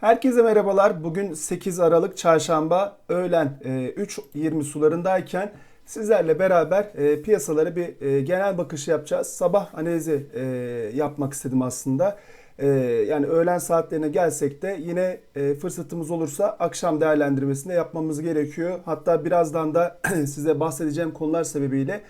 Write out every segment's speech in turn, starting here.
Herkese merhabalar. Bugün 8 Aralık Çarşamba öğlen e, 3.20 sularındayken sizlerle beraber e, piyasalara bir e, genel bakış yapacağız. Sabah analizi e, yapmak istedim aslında. E, yani öğlen saatlerine gelsek de yine e, fırsatımız olursa akşam değerlendirmesinde yapmamız gerekiyor. Hatta birazdan da size bahsedeceğim konular sebebiyle e,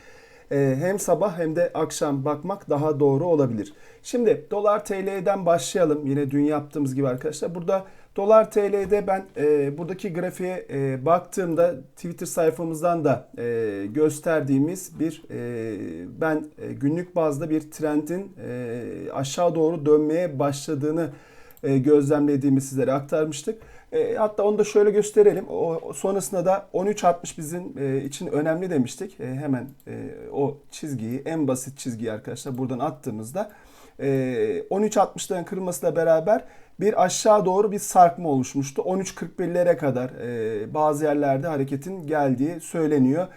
hem sabah hem de akşam bakmak daha doğru olabilir. Şimdi dolar TL'den başlayalım. Yine dün yaptığımız gibi arkadaşlar. Burada dolar TL'de ben e, buradaki grafiğe e, baktığımda Twitter sayfamızdan da e, gösterdiğimiz bir e, ben e, günlük bazda bir trendin e, aşağı doğru dönmeye başladığını e, gözlemlediğimi sizlere aktarmıştık. E, hatta onu da şöyle gösterelim. O, sonrasında da 13.60 bizim e, için önemli demiştik. E, hemen o çizgiyi, en basit çizgiyi arkadaşlar buradan attığımızda e, 13.60'ların kırılmasıyla beraber bir aşağı doğru bir sarkma oluşmuştu. 13.41'lere kadar bazı yerlerde hareketin geldiği söyleniyor.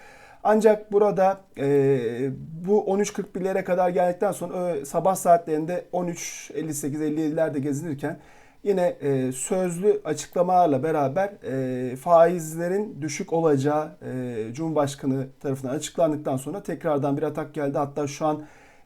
Ancak burada e, bu 13.41'lere kadar geldikten sonra sabah saatlerinde 13.58-57'lerde gezinirken yine e, sözlü açıklamalarla beraber e, faizlerin düşük olacağı e, Cumhurbaşkanı tarafından açıklandıktan sonra tekrardan bir atak geldi. Hatta şu an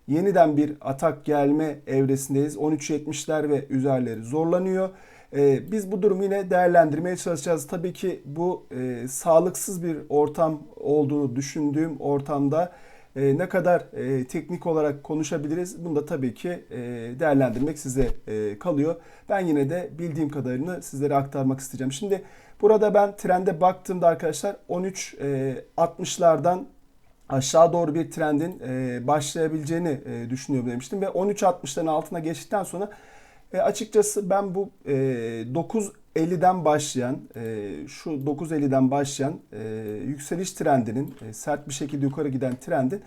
yeniden bir atak gelme evresindeyiz. 13.70'ler ve üzerleri zorlanıyor. E, biz bu durumu yine değerlendirmeye çalışacağız. Tabii ki bu e, sağlıksız bir ortam olduğunu düşündüğüm ortamda e, ne kadar e, teknik olarak konuşabiliriz bunu da tabii ki e, değerlendirmek size e, kalıyor. Ben yine de bildiğim kadarını sizlere aktarmak isteyeceğim. Şimdi burada ben trende baktığımda arkadaşlar 13.60'lardan aşağı doğru bir trendin e, başlayabileceğini e, düşünüyorum demiştim ve 13.60'ların altına geçtikten sonra e, açıkçası ben bu e, 9.50'den başlayan e, şu 9.50'den başlayan e, yükseliş trendinin e, sert bir şekilde yukarı giden trendin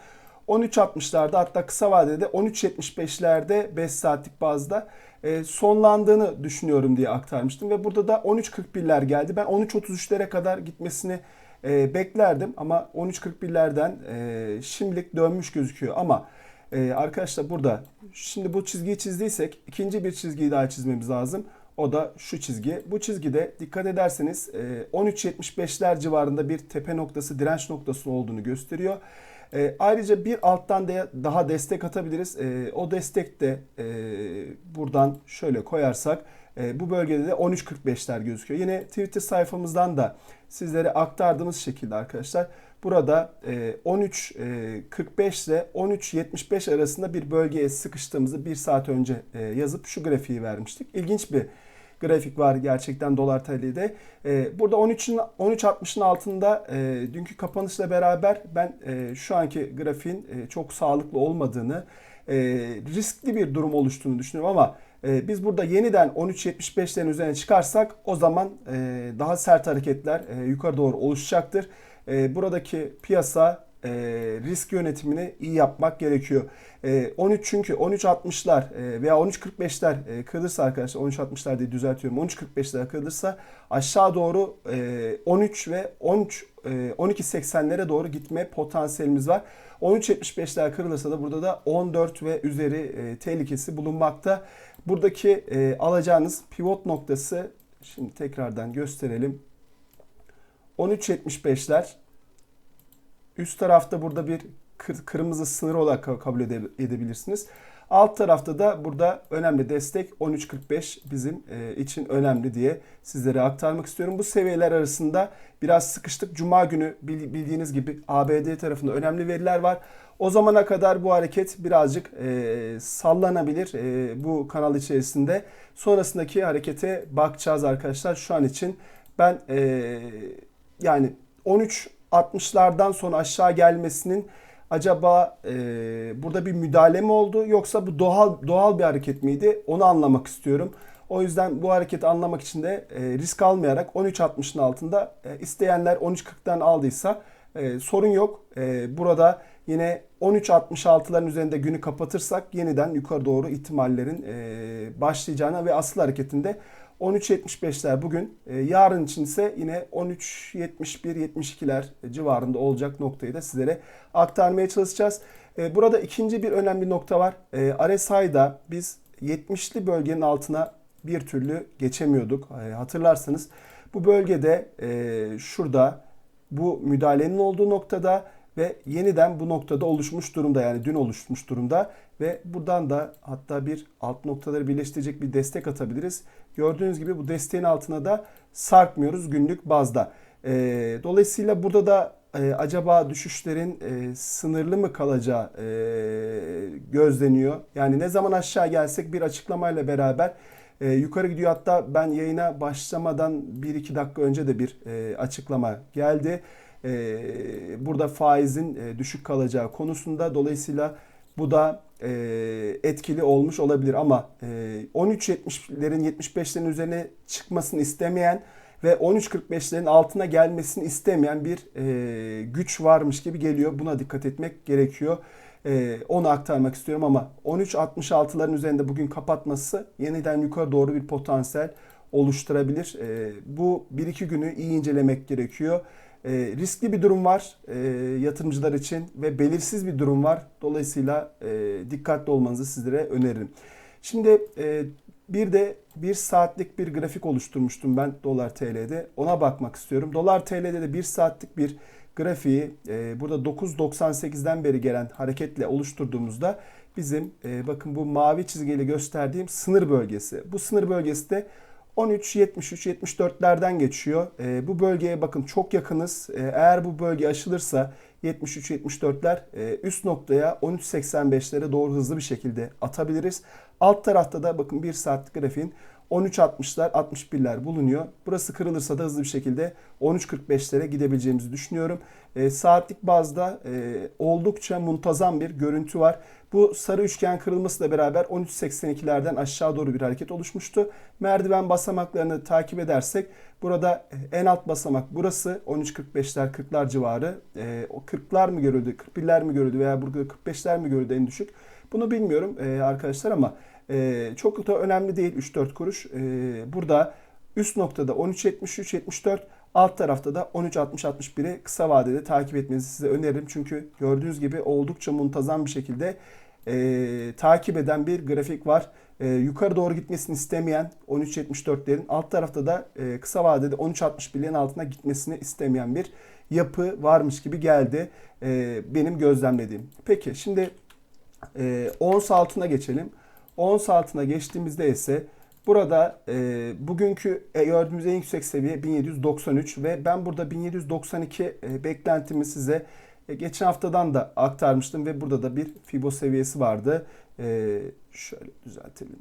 13.60'larda hatta kısa vadede 13.75'lerde 5 saatlik bazda e, sonlandığını düşünüyorum diye aktarmıştım ve burada da 13.41'ler geldi. Ben 13.33'lere kadar gitmesini e, beklerdim ama 13.41'lerden e, şimdilik dönmüş gözüküyor ama ee, arkadaşlar burada şimdi bu çizgiyi çizdiysek ikinci bir çizgiyi daha çizmemiz lazım. O da şu çizgi. Bu çizgide dikkat ederseniz e, 13.75'ler civarında bir tepe noktası, direnç noktası olduğunu gösteriyor. E, ayrıca bir alttan de daha destek atabiliriz. E, o destek de e, buradan şöyle koyarsak e, bu bölgede de 13.45'ler gözüküyor. Yine Twitter sayfamızdan da sizlere aktardığımız şekilde arkadaşlar burada 13.45 e, ile 13.75 arasında bir bölgeye sıkıştığımızı bir saat önce e, yazıp şu grafiği vermiştik. İlginç bir grafik var gerçekten dolar TL'de. Burada 13'ün 13.60'ın altında dünkü kapanışla beraber ben şu anki grafiğin çok sağlıklı olmadığını, riskli bir durum oluştuğunu düşünüyorum ama e, biz burada yeniden 13.75'lerin üzerine çıkarsak o zaman e, daha sert hareketler e, yukarı doğru oluşacaktır. E, buradaki piyasa e, risk yönetimini iyi yapmak gerekiyor. E, 13 çünkü 13.60'lar e, veya 13.45'ler e, kırılırsa arkadaşlar 13.60'lar diye düzeltiyorum 13.45'ler kırılırsa aşağı doğru e, 13 ve 13 e, 12.80'lere doğru gitme potansiyelimiz var. 13.75'ler kırılırsa da burada da 14 ve üzeri e, tehlikesi bulunmakta. Buradaki e, alacağınız pivot noktası şimdi tekrardan gösterelim. 13.75'ler üst tarafta burada bir kırmızı sınır olarak kabul edebilirsiniz. Alt tarafta da burada önemli destek 13.45 bizim e, için önemli diye sizlere aktarmak istiyorum. Bu seviyeler arasında biraz sıkıştık. Cuma günü bildiğiniz gibi ABD tarafında önemli veriler var. O zamana kadar bu hareket birazcık e, sallanabilir e, bu kanal içerisinde. Sonrasındaki harekete bakacağız arkadaşlar. Şu an için ben e, yani 13.60'lardan sonra aşağı gelmesinin acaba e, burada bir müdahale mi oldu yoksa bu doğal doğal bir hareket miydi? Onu anlamak istiyorum. O yüzden bu hareketi anlamak için de e, risk almayarak 13.60'ın altında e, isteyenler 13.40'dan aldıysa e, sorun yok. E, burada yine 13.66'ların üzerinde günü kapatırsak yeniden yukarı doğru ihtimallerin e, başlayacağına ve asıl hareketinde 13.75'ler bugün. E, yarın için ise yine 13.71-72'ler civarında olacak noktayı da sizlere aktarmaya çalışacağız. E, burada ikinci bir önemli nokta var. E, RSI'da biz 70'li bölgenin altına bir türlü geçemiyorduk. E, hatırlarsanız bu bölgede e, şurada bu müdahalenin olduğu noktada ve yeniden bu noktada oluşmuş durumda yani dün oluşmuş durumda ve buradan da hatta bir alt noktaları birleştirecek bir destek atabiliriz. Gördüğünüz gibi bu desteğin altına da sarkmıyoruz günlük bazda. E, dolayısıyla burada da e, acaba düşüşlerin e, sınırlı mı kalacağı e, gözleniyor. Yani ne zaman aşağı gelsek bir açıklamayla beraber e, yukarı gidiyor. Hatta ben yayına başlamadan 1-2 dakika önce de bir e, açıklama geldi. E, burada faizin e, düşük kalacağı konusunda dolayısıyla bu da e, etkili olmuş olabilir ama e, 13.70'lerin 75'lerin üzerine çıkmasını istemeyen ve 13.45'lerin altına gelmesini istemeyen bir e, güç varmış gibi geliyor. Buna dikkat etmek gerekiyor. E, onu aktarmak istiyorum ama 13.66'ların üzerinde bugün kapatması yeniden yukarı doğru bir potansiyel oluşturabilir. E, bu 1-2 günü iyi incelemek gerekiyor. E, riskli bir durum var e, yatırımcılar için ve belirsiz bir durum var. Dolayısıyla e, dikkatli olmanızı sizlere öneririm. Şimdi e, bir de bir saatlik bir grafik oluşturmuştum ben dolar TL'de. Ona bakmak istiyorum. Dolar TL'de de bir saatlik bir grafiği e, burada 9.98'den beri gelen hareketle oluşturduğumuzda bizim e, bakın bu mavi çizgiyle gösterdiğim sınır bölgesi. Bu sınır bölgesi de 13-73-74'lerden geçiyor. E, bu bölgeye bakın çok yakınız. E, eğer bu bölge aşılırsa 73-74'ler e, üst noktaya 13.85'lere doğru hızlı bir şekilde atabiliriz. Alt tarafta da bakın 1 saatlik grafiğin 13.60'lar 61'ler bulunuyor. Burası kırılırsa da hızlı bir şekilde 13.45'lere gidebileceğimizi düşünüyorum. E, saatlik bazda e, oldukça muntazam bir görüntü var. Bu sarı üçgen kırılmasıyla beraber 13.82'lerden aşağı doğru bir hareket oluşmuştu. Merdiven basamaklarını takip edersek burada en alt basamak burası 13.45'ler 40'lar civarı. E, o 40'lar mı görüldü 41'ler mi görüldü veya burada 45'ler mi görüldü en düşük? Bunu bilmiyorum e, arkadaşlar ama e, çok da önemli değil 3-4 kuruş. E, burada üst noktada 13.73-74 alt tarafta da 13.60-61'i kısa vadede takip etmenizi size öneririm. Çünkü gördüğünüz gibi oldukça muntazam bir şekilde e, takip eden bir grafik var. E, yukarı doğru gitmesini istemeyen 13.74'lerin alt tarafta da e, kısa vadede 13.61'lerin altına gitmesini istemeyen bir yapı varmış gibi geldi e, benim gözlemlediğim. Peki şimdi e, ons altına geçelim. Ons altına geçtiğimizde ise burada e, bugünkü e, gördüğümüz en yüksek seviye 1793 ve ben burada 1792 e, beklentimi size e, geçen haftadan da aktarmıştım ve burada da bir Fibo seviyesi vardı. E, şöyle düzeltelim.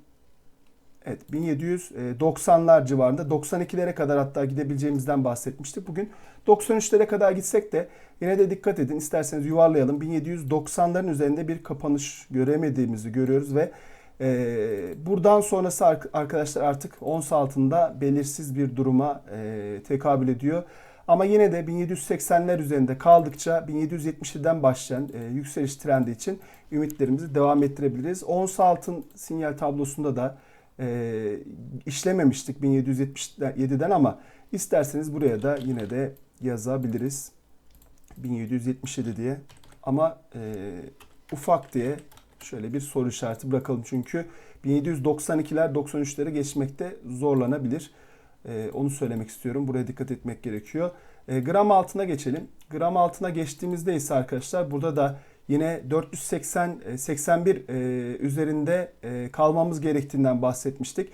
Evet 1790'lar civarında 92'lere kadar hatta gidebileceğimizden bahsetmiştik. Bugün 93'lere kadar gitsek de yine de dikkat edin isterseniz yuvarlayalım. 1790'ların üzerinde bir kapanış göremediğimizi görüyoruz ve e, buradan sonrası arkadaşlar artık ons altında belirsiz bir duruma e, tekabül ediyor. Ama yine de 1780'ler üzerinde kaldıkça 1770'den başlayan e, yükseliş trendi için ümitlerimizi devam ettirebiliriz. Ons altın sinyal tablosunda da e, işlememiştik 1777'den ama isterseniz buraya da yine de yazabiliriz. 1777 diye. Ama e, ufak diye şöyle bir soru işareti bırakalım. Çünkü 1792'ler 93'lere geçmekte zorlanabilir. E, onu söylemek istiyorum. Buraya dikkat etmek gerekiyor. E, gram altına geçelim. Gram altına geçtiğimizde ise arkadaşlar burada da yine 480 81 e, üzerinde e, kalmamız gerektiğinden bahsetmiştik.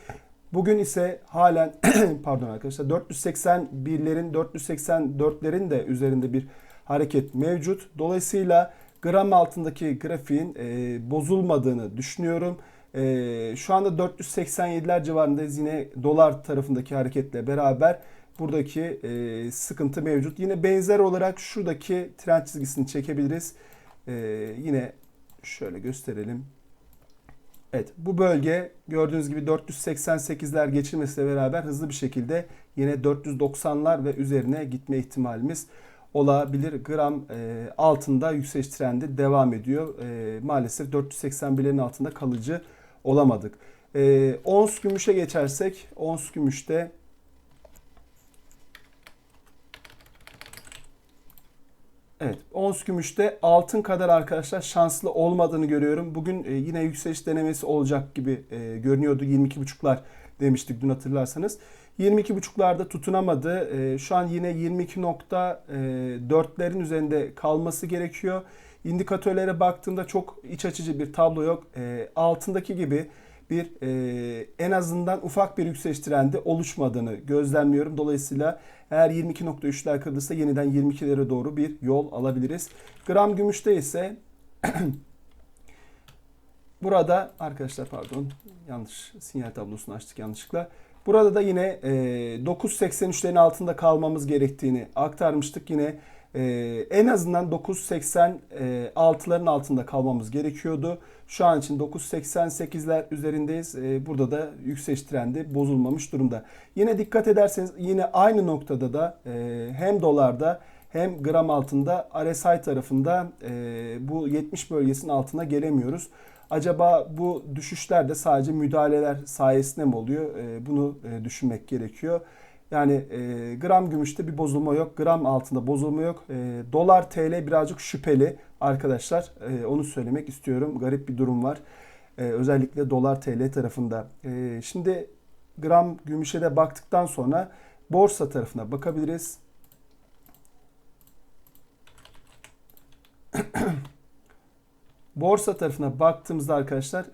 Bugün ise halen pardon arkadaşlar 481'lerin 484'lerin de üzerinde bir hareket mevcut. Dolayısıyla gram altındaki grafiğin e, bozulmadığını düşünüyorum. E, şu anda 487'ler civarındayız yine dolar tarafındaki hareketle beraber buradaki e, sıkıntı mevcut. Yine benzer olarak şuradaki trend çizgisini çekebiliriz. E, yine şöyle gösterelim. Evet bu bölge gördüğünüz gibi 488'ler geçilmesiyle beraber hızlı bir şekilde yine 490'lar ve üzerine gitme ihtimalimiz olabilir. Gram e, altında yükseliş trendi devam ediyor. E, maalesef 481'lerin altında kalıcı olamadık. E, ons gümüşe geçersek ons gümüşte Evet, ons gümüşte altın kadar arkadaşlar şanslı olmadığını görüyorum. Bugün e, yine yükseliş denemesi olacak gibi e, görünüyordu 22.5'lar demiştik dün hatırlarsanız. 22.5'larda tutunamadı. E, şu an yine 22.4'lerin üzerinde kalması gerekiyor. İndikatörlere baktığımda çok iç açıcı bir tablo yok. E, altındaki gibi bir e, en azından ufak bir yükseliş trendi oluşmadığını gözlemliyorum. Dolayısıyla eğer 22.3'ler kırılırsa yeniden 22'lere doğru bir yol alabiliriz. Gram gümüşte ise burada arkadaşlar pardon yanlış sinyal tablosunu açtık yanlışlıkla. Burada da yine e, 9.83'lerin altında kalmamız gerektiğini aktarmıştık. Yine e, en azından 9.86'ların altında kalmamız gerekiyordu. Şu an için 9.88'ler üzerindeyiz. E, burada da yükseliş trendi bozulmamış durumda. Yine dikkat ederseniz yine aynı noktada da e, hem dolarda hem gram altında RSI tarafında e, bu 70 bölgesinin altına gelemiyoruz. Acaba bu düşüşler de sadece müdahaleler sayesinde mi oluyor? E, bunu e, düşünmek gerekiyor. Yani e, gram gümüşte bir bozulma yok. Gram altında bozulma yok. E, dolar TL birazcık şüpheli arkadaşlar. E, onu söylemek istiyorum. Garip bir durum var. E, özellikle dolar TL tarafında. E, şimdi gram gümüşe de baktıktan sonra borsa tarafına bakabiliriz. Borsa tarafına baktığımızda arkadaşlar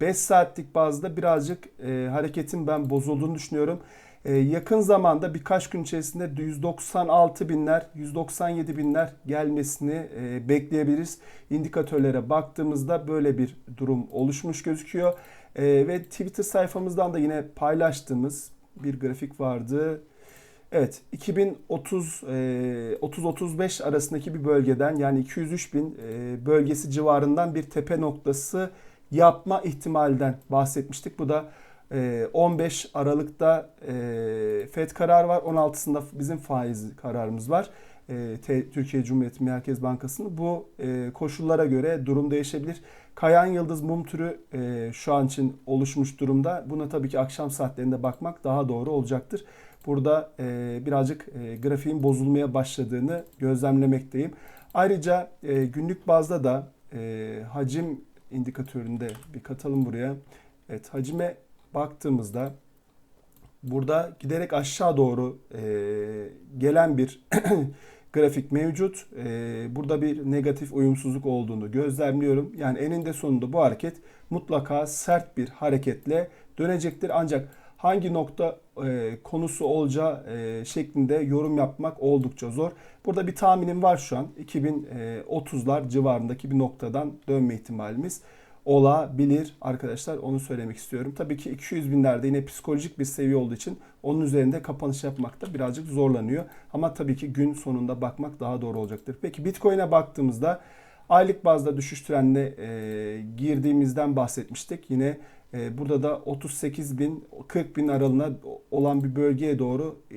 5 saatlik bazda birazcık hareketin ben bozulduğunu düşünüyorum. Yakın zamanda birkaç gün içerisinde 196 binler, 197 binler gelmesini bekleyebiliriz. İndikatörlere baktığımızda böyle bir durum oluşmuş gözüküyor. Ve Twitter sayfamızdan da yine paylaştığımız bir grafik vardı. Evet 2030 30-35 arasındaki bir bölgeden yani 203 bin e, bölgesi civarından bir tepe noktası yapma ihtimalinden bahsetmiştik. Bu da 15 e, Aralık'ta e, FED karar var. 16'sında bizim faiz kararımız var. Türkiye Cumhuriyeti Merkez Bankası'nın bu koşullara göre durum değişebilir. Kayan Yıldız mum türü şu an için oluşmuş durumda. Buna tabii ki akşam saatlerinde bakmak daha doğru olacaktır. Burada e, birazcık e, grafiğin bozulmaya başladığını gözlemlemekteyim. Ayrıca e, günlük bazda da e, hacim indikatöründe bir katalım buraya. Evet hacime baktığımızda burada giderek aşağı doğru e, gelen bir grafik mevcut. E, burada bir negatif uyumsuzluk olduğunu gözlemliyorum. Yani eninde sonunda bu hareket mutlaka sert bir hareketle dönecektir. Ancak hangi nokta e, konusu olacağı e, şeklinde yorum yapmak oldukça zor. Burada bir tahminim var şu an. 2030'lar civarındaki bir noktadan dönme ihtimalimiz olabilir arkadaşlar. Onu söylemek istiyorum. Tabii ki 200 binlerde yine psikolojik bir seviye olduğu için onun üzerinde kapanış yapmakta birazcık zorlanıyor. Ama tabii ki gün sonunda bakmak daha doğru olacaktır. Peki Bitcoin'e baktığımızda aylık bazda düşüş trenine e, girdiğimizden bahsetmiştik. Yine burada da 38 bin 40 bin aralığına olan bir bölgeye doğru e,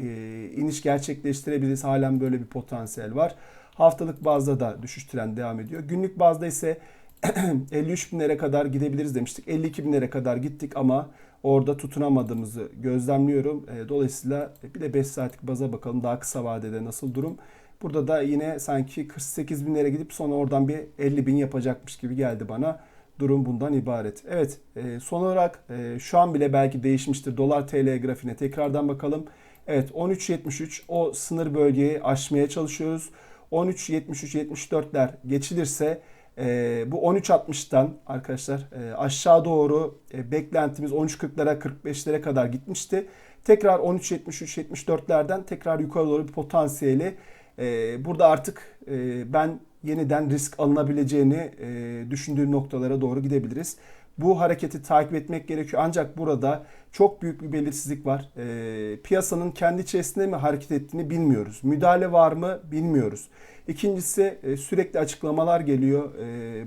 iniş gerçekleştirebiliriz. Halen böyle bir potansiyel var. Haftalık bazda da düşüş trendi devam ediyor. Günlük bazda ise 53 binlere kadar gidebiliriz demiştik. 52 binlere kadar gittik ama orada tutunamadığımızı gözlemliyorum. E, dolayısıyla bir de 5 saatlik baza bakalım daha kısa vadede nasıl durum. Burada da yine sanki 48 binlere gidip sonra oradan bir 50 bin yapacakmış gibi geldi bana durum bundan ibaret. Evet e, son olarak e, şu an bile belki değişmiştir. Dolar TL grafiğine tekrardan bakalım. Evet 13.73 o sınır bölgeyi aşmaya çalışıyoruz. 13.73-74'ler geçilirse e, bu 13.60'tan arkadaşlar e, aşağı doğru e, beklentimiz 13.40'lara 45'lere kadar gitmişti. Tekrar 13.73-74'lerden tekrar yukarı doğru bir potansiyeli e, burada artık e, ben yeniden risk alınabileceğini e, düşündüğü noktalara doğru gidebiliriz. Bu hareketi takip etmek gerekiyor. Ancak burada çok büyük bir belirsizlik var. E, piyasanın kendi içerisinde mi hareket ettiğini bilmiyoruz. Müdahale var mı bilmiyoruz. İkincisi e, sürekli açıklamalar geliyor.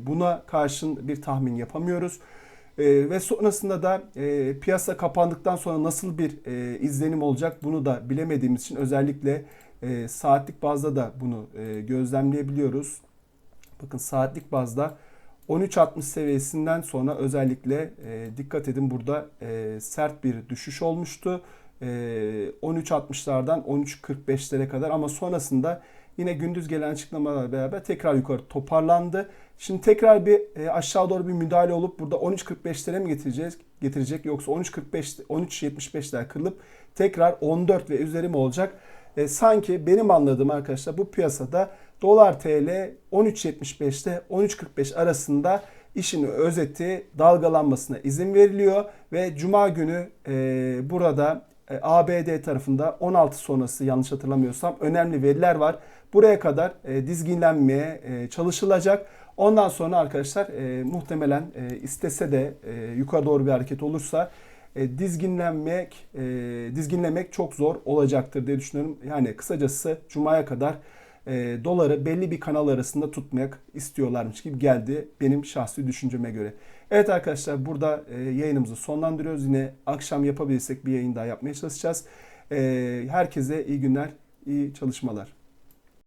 Buna karşın bir tahmin yapamıyoruz. E, ve sonrasında da e, piyasa kapandıktan sonra nasıl bir e, izlenim olacak bunu da bilemediğimiz için özellikle e, saatlik bazda da bunu e, gözlemleyebiliyoruz. Bakın saatlik bazda 13.60 seviyesinden sonra özellikle e, dikkat edin burada e, sert bir düşüş olmuştu. E, 13.60'lardan 13.45'lere kadar ama sonrasında yine gündüz gelen açıklamalarla beraber tekrar yukarı toparlandı Şimdi tekrar bir e, aşağı doğru bir müdahale olup burada 13.45'lere mi getireceğiz? Getirecek yoksa 13.45 13.75'ler kırılıp tekrar 14 ve üzeri mi olacak? E, sanki benim anladığım arkadaşlar bu piyasada dolar TL 13.75'te 13.45 arasında işin özeti dalgalanmasına izin veriliyor ve cuma günü e, burada e, ABD tarafında 16 sonrası yanlış hatırlamıyorsam önemli veriler var. Buraya kadar e, dizginlenmeye e, çalışılacak. Ondan sonra arkadaşlar e, muhtemelen e, istese de e, yukarı doğru bir hareket olursa e, dizginlenmek e, dizginlemek çok zor olacaktır diye düşünüyorum. Yani kısacası cumaya kadar e, doları belli bir kanal arasında tutmak istiyorlarmış gibi geldi benim şahsi düşünceme göre. Evet arkadaşlar burada e, yayınımızı sonlandırıyoruz. Yine akşam yapabilirsek bir yayın daha yapmaya çalışacağız. E, herkese iyi günler, iyi çalışmalar.